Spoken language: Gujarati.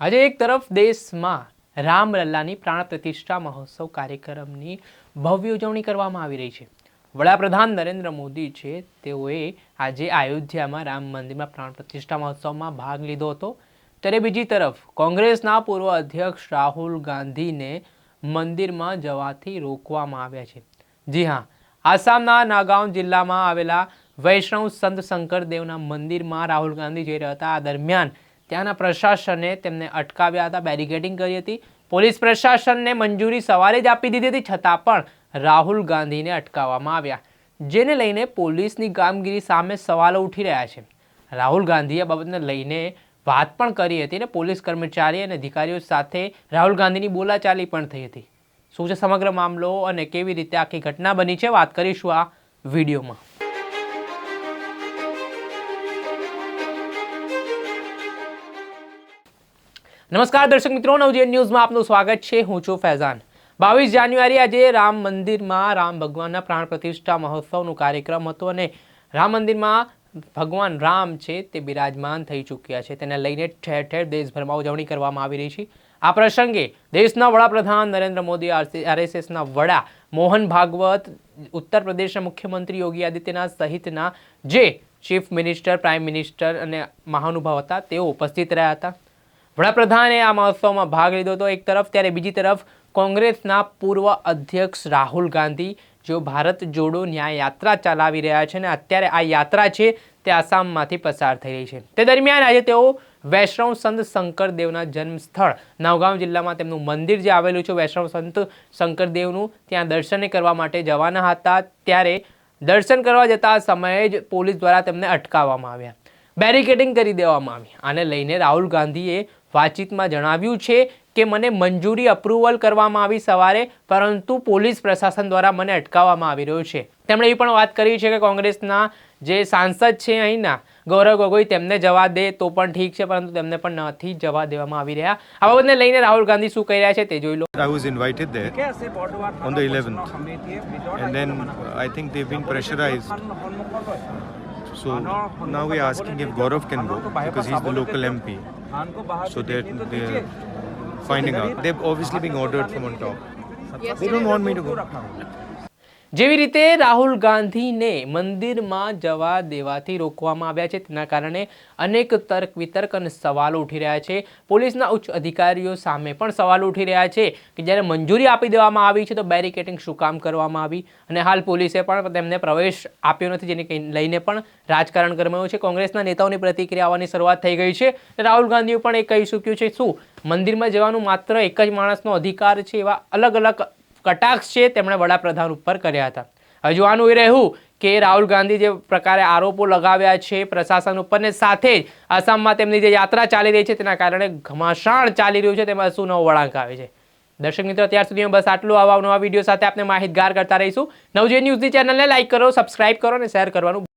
આજે એક તરફ દેશમાં રામલલ્લાની પ્રાણ પ્રતિષ્ઠા મહોત્સવ કાર્યક્રમની ભવ્ય ઉજવણી કરવામાં આવી રહી છે. વડાપ્રધાન નરેન્દ્ર મોદી છે, તેઓએ આજે અયોધ્યામાં રામ મંદિરમાં પ્રાણ પ્રતિષ્ઠા મહોત્સવમાં ભાગ લીધો હતો. ત્યારે બીજી તરફ કોંગ્રેસના પૂર્વ અધ્યક્ષ રાહુલ ગાંધીને મંદિરમાં જવાથી રોકવામાં આવ્યા છે. જી હા, આસામના નાગાંવ જિલ્લામાં આવેલા વૈષ્ણવ સંત શંકરદેવના મંદિરમાં રાહુલ ગાંધી જઈ રહ્યા હતા. આ દરમિયાન ત્યાંના પ્રશાસને તેમને અટકાવ્યા હતા બેરિકેડિંગ કરી હતી. પોલીસ પ્રશાસનને મંજૂરી સવારે જ આપી દીધી હતી, છતાં પણ રાહુલ ગાંધીને અટકાવવામાં આવ્યા. જેને લઈને પોલીસની કામગીરી સામે સવાલો ઉઠી રહ્યા છે. રાહુલ ગાંધીએ બાબતને લઈને વાત પણ કરી હતી અને પોલીસ કર્મચારી અને અધિકારીઓ સાથે રાહુલ ગાંધીની બોલાચાલી પણ થઈ હતી. શું છે સમગ્ર મામલો અને કેવી રીતે આખી ઘટના બની છે? વાત કરીશું આ વિડીયોમાં. નમસ્કાર દર્શક મિત્રો, નવજીવન ન્યૂઝમાં આપનું સ્વાગત છે. હું છું ફૈઝાન. બાવીસ જાન્યુઆરી આજે રામ મંદિરમાં રામ ભગવાનના પ્રાણ પ્રતિષ્ઠા મહોત્સવનો કાર્યક્રમ હતો અને રામ મંદિરમાં ભગવાન રામ છે તે બિરાજમાન થઈ ચૂક્યા છે. તેને લઈને ઠેર ઠેર દેશભરમાં ઉજવણી કરવામાં આવી રહી છે. આ પ્રસંગે દેશના વડાપ્રધાન નરેન્દ્ર મોદી આરએસએસના વડા મોહન ભાગવત, ઉત્તર પ્રદેશના મુખ્યમંત્રી યોગી આદિત્યનાથ સહિતના જે ચીફ મિનિસ્ટર, પ્રાઇમ મિનિસ્ટર અને મહાનુભાવ હતા, તેઓ ઉપસ્થિત રહ્યા હતા. વડાપ્રધાને આ મહોત્સવમાં ભાગ લીધો હતો. એક તરફ ત્યારે બીજી તરફ કોંગ્રેસના પૂર્વ અધ્યક્ષ રાહુલ ગાંધી, જેઓ ભારત જોડો ન્યાય યાત્રા ચલાવી રહ્યા છે અને અત્યારે આ યાત્રા છે તે આસામમાંથી પસાર થઈ રહી છે. તે દરમિયાન આજે તેઓ વૈષ્ણવ સંત શંકરદેવના જન્મસ્થળ નવગાંવ જિલ્લામાં તેમનું મંદિર જે આવેલું છે, વૈષ્ણવ સંત શંકરદેવનું, ત્યાં દર્શને કરવા માટે જવાના હતા. ત્યારે દર્શન કરવા જતા સમયે જ પોલીસ દ્વારા તેમને અટકાવવામાં આવ્યા. બેરિકેડિંગ કરી દેવામાં આવી. આને લઈને રાહુલ ગાંધીએ વાતચીતમાં જણાવ્યું છે કે મને મંજૂરી અપ્રુવલ કરવામાં આવી સવારે પરંતુ પોલીસ પ્રશાસન દ્વારા મને અટકાવવામાં આવી રહ્યો છે. તેમણે એ પણ વાત કરી છે કે કોંગ્રેસના જે સાંસદ છે અહીંના ગૌરવ ગોગોઈ તેમને જવા દે તો પણ ઠીક છે પરંતુ તેમને પણ નથી જવા દેવામાં આવી રહ્યા. આ બાબતને લઈને રાહુલ ગાંધી શું કહી રહ્યા છે તે જોઈ લો. I was invited there on the 11th, and then I think they've been pressurized. So now we're asking if Gaurav can go because he's the local MP. So they're, they're finding out. They're obviously being ordered from on top. They don't want me to go. જેવી રીતે રાહુલ ગાંધીને મંદિરમાં જવા દેવાથી રોકવામાં આવ્યા છે, તેના કારણે અનેક તર્ક વિતર્ક અને સવાલો ઉઠી રહ્યા છે. પોલીસના ઉચ્ચ અધિકારીઓ સામે પણ સવાલો ઉઠી રહ્યા છે કે જ્યારે મંજૂરી આપી દેવામાં આવી છે, તો બેરિકેટિંગ શું કામ કરવામાં આવી? અને હાલ પોલીસે પણ તેમને પ્રવેશ આપ્યો નથી, જેને લઈને પણ રાજકારણ ગરમાયું છે. કોંગ્રેસના નેતાઓની પ્રતિક્રિયા આવવાની શરૂઆત થઈ ગઈ છે. રાહુલ ગાંધીએ પણ એ કહી ચૂક્યું છે, શું મંદિરમાં જવાનું માત્ર એક જ માણસનો અધિકાર છે એવા અલગ અલગ કટાક્ષ છે તેમણે વડાપ્રધાન ઉપર કર્યા હતા. હજુ આનું એ રહ્યું કે રાહુલ ગાંધી જે પ્રકારે આરોપો લગાવ્યા છે પ્રશાસન ઉપર ને સાથે જ આસામમાં તેમની જે યાત્રા ચાલી રહી છે તેના કારણે ઘમાસાણ ચાલી રહ્યું છે, તેમાં શું નવો વળાંક આવે છે. દર્શક મિત્રો, અત્યાર સુધીમાં બસ આટલું. આવા નવા વીડિયો સાથે આપણે માહિતગાર કરતા રહીશું. નવજે ન્યૂઝની ચેનલને લાઇક કરો, સબસ્ક્રાઇબ કરો અને શેર કરવાનું